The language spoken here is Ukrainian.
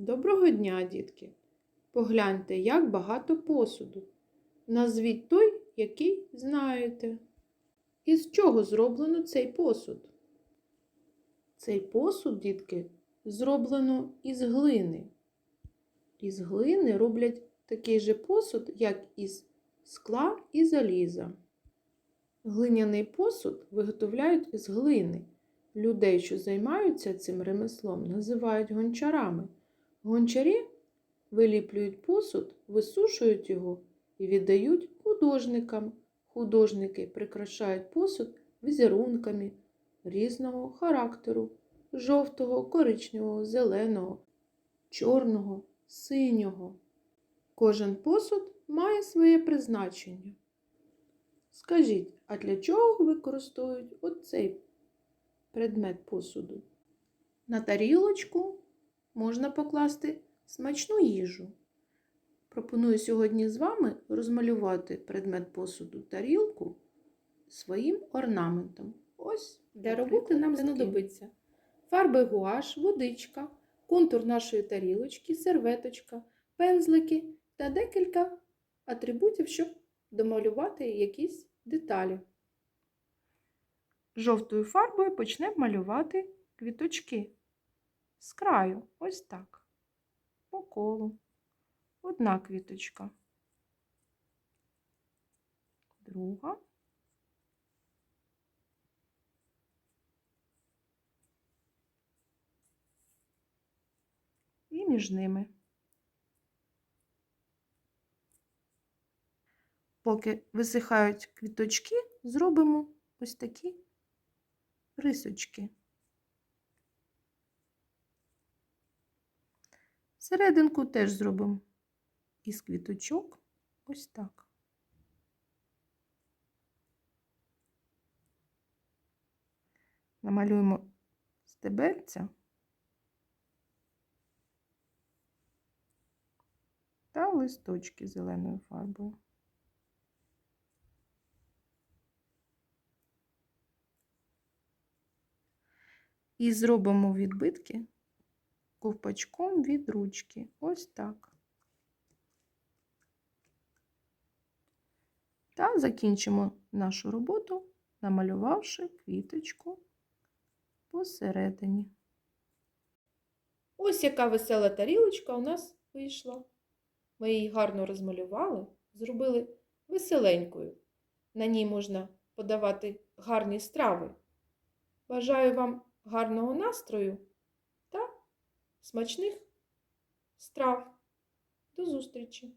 Доброго дня, дітки! Погляньте, як багато посуду. Назвіть той, який знаєте. Із чого зроблено цей посуд? Цей посуд, дітки, зроблено із глини. Із глини роблять такий же посуд, як із скла і заліза. Глиняний посуд виготовляють з глини. Людей, що займаються цим ремеслом, називають гончарами. Гончарі виліплюють посуд, висушують його і віддають художникам. Художники прикрашають посуд візерунками різного характеру жовтого, коричневого, зеленого, чорного, синього. Кожен посуд має своє призначення. Скажіть, а для чого використовують оцей предмет посуду? На тарілочку можна покласти смачну їжу. Пропоную сьогодні з вами розмалювати предмет посуду тарілку своїм орнаментом. Ось Для роботи нам знадобиться фарби гуаш, водичка, контур нашої тарілочки, серветочка, пензлики та декілька атрибутів, щоб домалювати якісь деталі. Жовтою фарбою почнемо малювати квіточки з краю, ось так, по колу. Одна квіточка, друга. І між ними. Поки висихають квіточки, зробимо ось такі рисочки. Серединку теж зробимо із квіточок ось так. Намалюємо стебельця та листочки зеленою фарбою. І зробимо відбитки ковпачком від ручки. Ось так. Та закінчимо нашу роботу, намалювавши квіточку посередині. Ось яка весела тарілочка у нас вийшла. Ми її гарно розмалювали, зробили веселенькою. На ній можна подавати гарні страви. Бажаю вам гарного настрою смачних страв. До зустрічі!